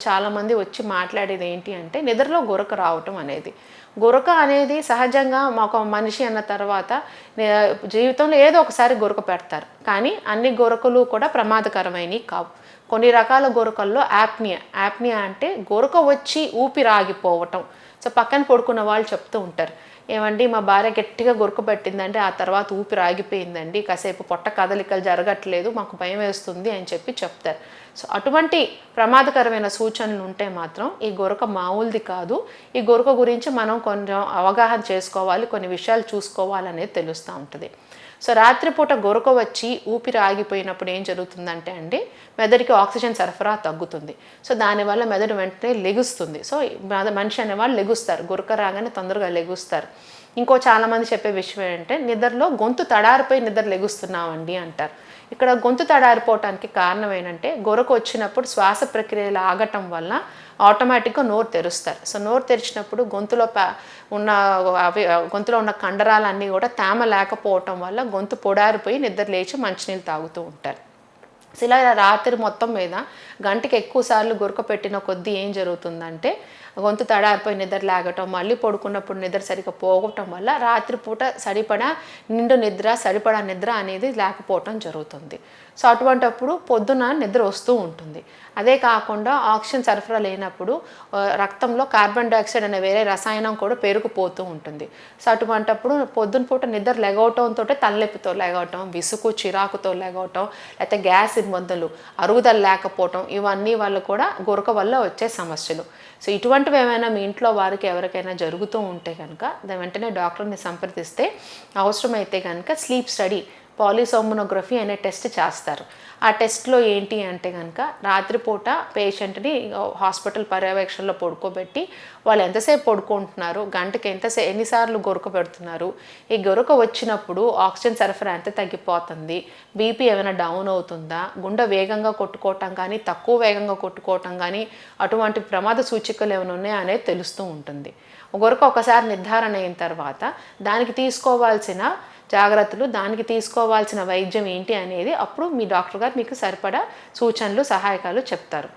చాలామంది వచ్చి మాట్లాడేది ఏంటి అంటే నిద్రలో గొరక రావటం అనేది. గురక అనేది సహజంగా ఒక మనిషి అన్న తర్వాత జీవితంలో ఏదో ఒకసారి గురక పెడతారు. కానీ అన్ని గొరకలు కూడా ప్రమాదకరమైనవి కావు. కొన్ని రకాల గురకల్లో యాప్నియా యాప్నియా అంటే గొరక వచ్చి ఊపిరి ఆగిపోవటం సో పక్కన పడుకున్న వాళ్ళు చెప్తూ ఉంటారు. ఏమండి మా భార్య గట్టిగా గొరక పెట్టిందంటే ఆ తర్వాత ఊపిరి ఆగిపోయిందండి కాసేపు పొట్ట కదలికలు జరగట్లేదు మాకు భయం వేస్తుంది అని చెప్పి చెప్తారు. సో అటువంటి ప్రమాదకరమైన సూచనలు ఉంటే మాత్రం ఈ గొరక మామూలుది కాదు. ఈ గొరక గురించి మనం కొంచెం అవగాహన చేసుకోవాలి కొన్ని విషయాలు చూసుకోవాలనేది తెలుస్తూ ఉంటుంది. సో రాత్రిపూట గొరక వచ్చి ఊపిరి ఆగిపోయినప్పుడు ఏం జరుగుతుందంటే అండి మెదడుకి ఆక్సిజన్ సరఫరా తగ్గుతుంది. సో దానివల్ల మెదడు వెంటనే లెగుస్తుంది. సో మనిషి అనేవాళ్ళు లెగుస్తారు. గొరక రాగానే తొందరగా లెగుస్తారు. ఇంకో చాలామంది చెప్పే విషయం ఏంటంటే నిద్రలో గొంతు తడారిపోయి నిద్ర లెగుస్తున్నామండి అంటారు. ఇక్కడ గొంతు తడారిపోవటానికి కారణం ఏంటంటే గొరకు వచ్చినప్పుడు శ్వాస ప్రక్రియలు ఆగటం వల్ల ఆటోమేటిక్గా నోరు తెరుస్తారు. సో నోరు తెరిచినప్పుడు గొంతులో ఉన్న అవి గొంతులో ఉన్న కండరాలన్నీ కూడా తేమ లేకపోవటం వల్ల గొంతు పొడారిపోయి నిద్ర లేచి మంచినీళ్ళు తాగుతూ ఉంటారు. సో ఇలా రాత్రి మొత్తం మీద గంటకి ఎక్కువ సార్లు గురక పెట్టిన కొద్దీ ఏం జరుగుతుందంటే గొంతు తడారిపోయి నిద్ర లాగటం మళ్ళీ పడుకున్నప్పుడు నిద్ర సరిగ్గా పోగటం వల్ల రాత్రిపూట సరిపడా నిండు నిద్ర సరిపడా నిద్ర అనేది లేకపోవటం జరుగుతుంది. సో అటువంటప్పుడు పొద్దున నిద్ర వస్తూ ఉంటుంది. అదే కాకుండా ఆక్సిజన్ సరఫరా లేనప్పుడు రక్తంలో కార్బన్ డైఆక్సైడ్ అనే వేరే రసాయనం కూడా పెరుగుపోతూ ఉంటుంది. సో అటువంటప్పుడు పొద్దున పూట నిద్ర లెగవటంతో తలనొప్పితో లెగవటం విసుగు చిరాకుతో లెగవటం లేకపోతే గ్యాస్ ఇబ్బందులు అరుగుదల లేకపోవటం ఇవన్నీ వల్ల కూడా గురక వల్ల వచ్చే సమస్యలు. సో ఇటువంటి ఇలాంటివి ఏమైనా మీ ఇంట్లో వారికి ఎవరికైనా జరుగుతూ ఉంటే కనుక దాని వెంటనే డాక్టర్ని సంప్రదిస్తే అవసరమైతే కనుక స్లీప్ స్టడీ పాలిసోమోనోగ్రఫీ అనే టెస్ట్ చేస్తారు. ఆ టెస్ట్లో ఏంటి అంటే కనుక రాత్రిపూట పేషెంట్ని హాస్పిటల్ పర్యవేక్షణలో పడుకోబెట్టి వాళ్ళు ఎంతసేపు పడుకుంటున్నారు గంటకి ఎంతసే ఎన్నిసార్లు గొరక పెడుతున్నారు ఈ గొరక వచ్చినప్పుడు ఆక్సిజన్ సరఫరా ఎంత తగ్గిపోతుంది బీపీ ఏమైనా డౌన్ అవుతుందా గుండె వేగంగా కొట్టుకోవటం కానీ తక్కువ వేగంగా కొట్టుకోవటం కానీ అటువంటి ప్రమాద సూచికలు ఏమైనా ఉన్నాయా అనేది తెలుస్తూ ఉంటుంది. గొరక ఒకసారి నిర్ధారణ అయిన తర్వాత దానికి తీసుకోవాల్సిన జాగ్రత్తలు దానికి తీసుకోవాల్సిన వైద్యం ఏంటి అనేది అప్పుడు మీ డాక్టర్ గారు మీకు సరిపడా సూచనలు సహాయకాలు చెప్తారు.